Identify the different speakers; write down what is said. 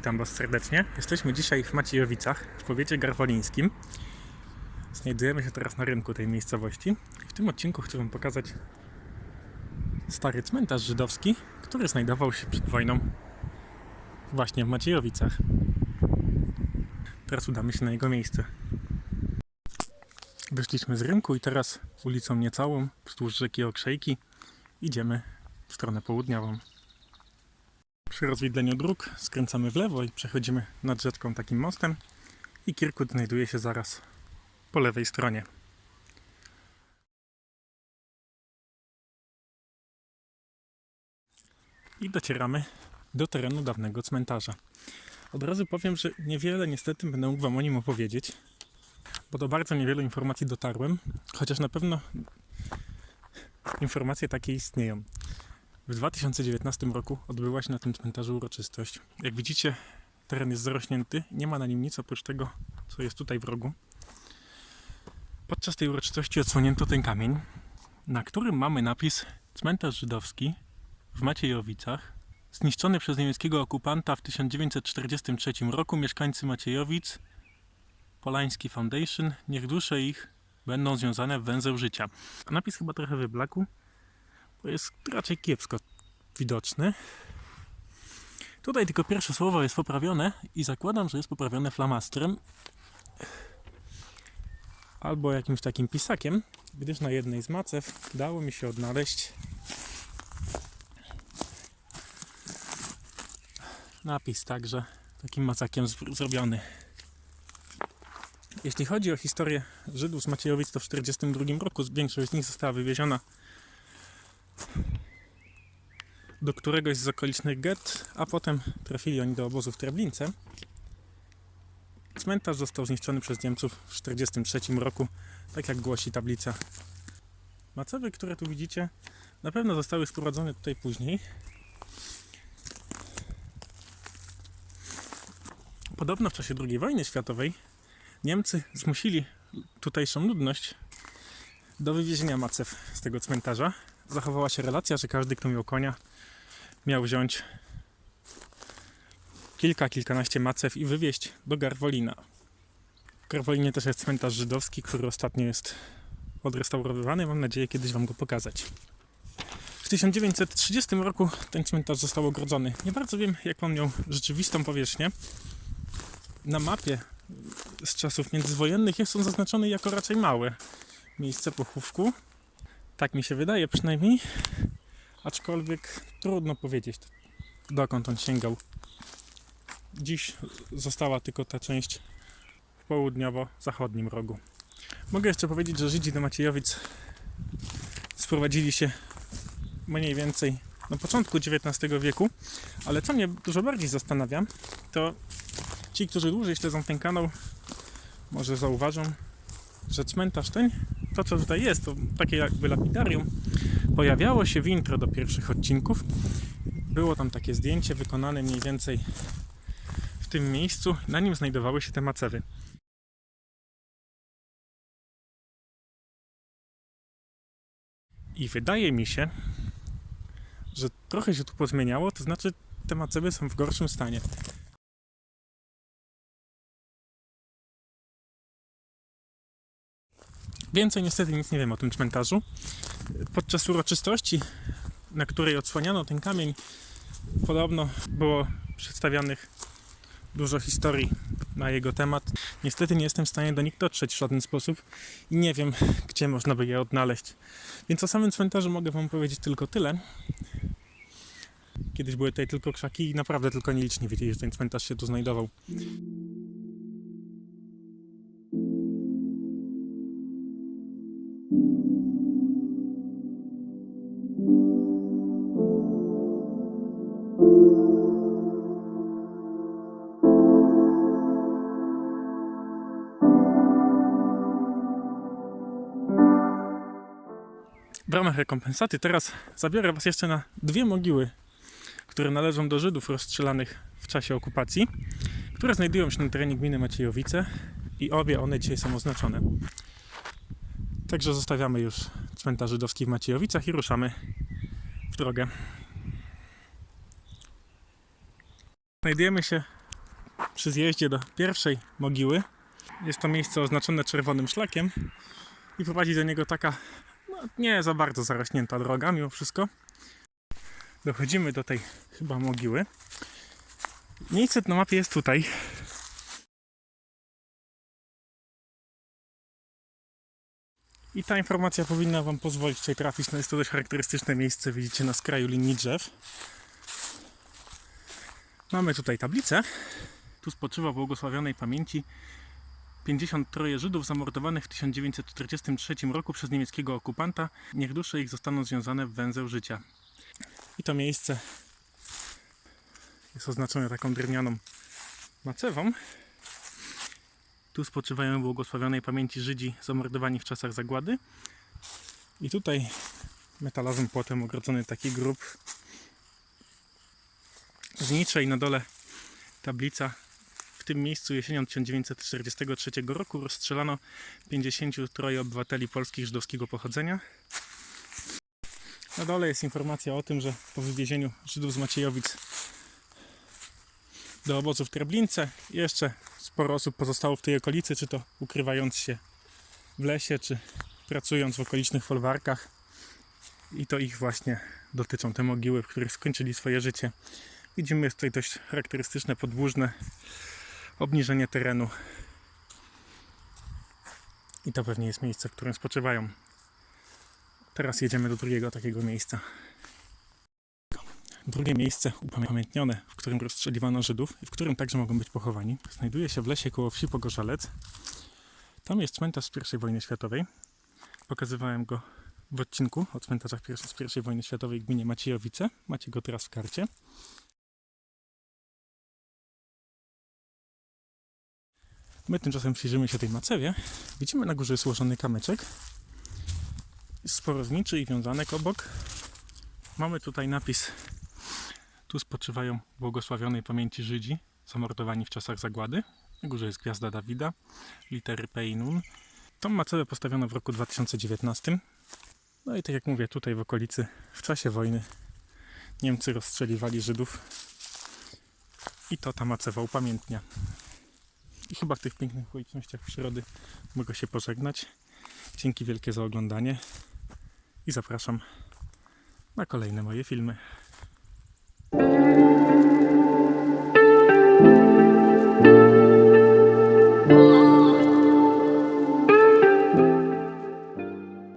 Speaker 1: Witam Was serdecznie. Jesteśmy dzisiaj w Maciejowicach, w powiecie garwolińskim. Znajdujemy się teraz na rynku tej miejscowości. W tym odcinku chcę Wam pokazać stary cmentarz żydowski, który znajdował się przed wojną właśnie w Maciejowicach. Teraz udamy się na jego miejsce. Wyszliśmy z rynku i teraz ulicą niecałą, wzdłuż rzeki Okrzejki, idziemy w stronę południową. Przy rozwidleniu dróg skręcamy w lewo i przechodzimy nad rzeczką takim mostem i Kirkut znajduje się zaraz po lewej stronie. I docieramy do terenu dawnego cmentarza. Od razu powiem, że niewiele niestety będę mógł Wam o nim opowiedzieć, bo do bardzo niewielu informacji dotarłem, chociaż na pewno informacje takie istnieją. W 2019 roku odbyła się na tym cmentarzu uroczystość. Jak widzicie, teren jest zarośnięty, nie ma na nim nic oprócz tego, co jest tutaj w rogu. Podczas tej uroczystości odsłonięto ten kamień, na którym mamy napis Cmentarz Żydowski w Maciejowicach, zniszczony przez niemieckiego okupanta w 1943 roku. Mieszkańcy Maciejowic, Polański Foundation, niech dusze ich będą związane w węzeł życia. A napis chyba trochę wyblakł, jest raczej kiepsko widoczny. Tutaj tylko pierwsze słowo jest poprawione i zakładam, że jest poprawione flamastrem albo jakimś takim pisakiem, gdyż na jednej z macew dało mi się odnaleźć napis także takim macakiem zrobiony. Jeśli chodzi o historię Żydów z Maciejowic, to w 1942 roku większość z nich została wywieziona do któregoś z okolicznych get, a potem trafili oni do obozu w Treblince. Cmentarz został zniszczony przez Niemców w 1943 roku, tak jak głosi tablica. Macewy, które tu widzicie, na pewno zostały sprowadzone tutaj później. Podobno w czasie II wojny światowej Niemcy zmusili tutejszą ludność do wywiezienia macew z tego cmentarza. Zachowała się relacja, że każdy, kto miał konia, miał wziąć kilka, kilkanaście macew i wywieźć do Garwolina. W Garwolinie też jest cmentarz żydowski, który ostatnio jest odrestaurowywany. Mam nadzieję kiedyś Wam go pokazać. W 1930 roku ten cmentarz został ogrodzony. Nie bardzo wiem, jak on miał rzeczywistą powierzchnię. Na mapie z czasów międzywojennych jest on zaznaczony jako raczej małe miejsce pochówku. Tak mi się wydaje przynajmniej. Aczkolwiek trudno powiedzieć, dokąd on sięgał. Dziś została tylko ta część w południowo-zachodnim rogu. Mogę jeszcze powiedzieć, że Żydzi do Maciejowic sprowadzili się mniej więcej na początku XIX wieku, ale co mnie dużo bardziej zastanawia, to ci, którzy dłużej śledzą ten kanał, może zauważą, że cmentarz ten, to co tutaj jest, to takie jakby lapidarium, pojawiało się w intro do pierwszych odcinków. Było tam takie zdjęcie wykonane mniej więcej w tym miejscu. Na nim znajdowały się te macewy. I wydaje mi się, że trochę się tu pozmieniało, to znaczy te macewy są w gorszym stanie. Więcej niestety nic nie wiem o tym cmentarzu. Podczas uroczystości, na której odsłaniano ten kamień, podobno było przedstawianych dużo historii na jego temat. Niestety nie jestem w stanie do nich dotrzeć w żaden sposób i nie wiem, gdzie można by je odnaleźć. Więc o samym cmentarzu mogę Wam powiedzieć tylko tyle. Kiedyś były tutaj tylko krzaki i naprawdę tylko nieliczni wiedzieli, że ten cmentarz się tu znajdował. W ramach rekompensaty teraz zabiorę Was jeszcze na dwie mogiły, które należą do Żydów rozstrzelanych w czasie okupacji, które znajdują się na terenie gminy Maciejowice i obie one dzisiaj są oznaczone. Także zostawiamy już cmentarz żydowski w Maciejowicach i ruszamy w drogę. Znajdujemy się przy zjeździe do pierwszej mogiły. Jest to miejsce oznaczone czerwonym szlakiem i prowadzi do niego taka nie za bardzo zarośnięta droga mimo wszystko. Dochodzimy do tej chyba mogiły. Miejsce na mapie jest tutaj. I ta informacja powinna Wam pozwolić tutaj trafić. No jest to dość charakterystyczne miejsce, widzicie na skraju linii drzew. Mamy tutaj tablicę. Tu spoczywa błogosławionej pamięci 53 Żydów zamordowanych w 1943 roku przez niemieckiego okupanta. Niech dusze ich zostaną związane w węzeł życia. I to miejsce jest oznaczone taką drewnianą macewą. Tu spoczywają błogosławionej pamięci Żydzi zamordowani w czasach zagłady. I tutaj metalowym płotem ogrodzony taki grób z niczej na dole tablica. Tym miejscu jesienią 1943 roku rozstrzelano 53 obywateli polskich żydowskiego pochodzenia. Na dole jest informacja o tym, że po wywiezieniu Żydów z Maciejowic do obozu w Treblince jeszcze sporo osób pozostało w tej okolicy, czy to ukrywając się w lesie, czy pracując w okolicznych folwarkach. I to ich właśnie dotyczą te mogiły, w których skończyli swoje życie. Widzimy jest tutaj dość charakterystyczne podłużne obniżenie terenu. I to pewnie jest miejsce, w którym spoczywają. Teraz jedziemy do drugiego takiego miejsca. Drugie miejsce upamiętnione, w którym rozstrzeliwano Żydów i w którym także mogą być pochowani, znajduje się w lesie koło wsi Pogorzalec. Tam jest cmentarz z I wojny światowej. Pokazywałem go w odcinku o cmentarzach z I wojny światowej w gminie Maciejowice. Macie go teraz w karcie. My tymczasem przyjrzymy się tej macewie. Widzimy na górze złożony kamyczek. Sporo zniczy i wiązanek obok. Mamy tutaj napis tu spoczywają błogosławionej pamięci Żydzi, zamordowani w czasach zagłady. Na górze jest gwiazda Dawida, litery P i Nun. Tą macewę postawiono w roku 2019. No i tak jak mówię, tutaj w okolicy, w czasie wojny, Niemcy rozstrzeliwali Żydów. I to ta macewa upamiętnia. I chyba w tych pięknych okolicznościach przyrody mogę się pożegnać. Dzięki wielkie za oglądanie i zapraszam na kolejne moje filmy.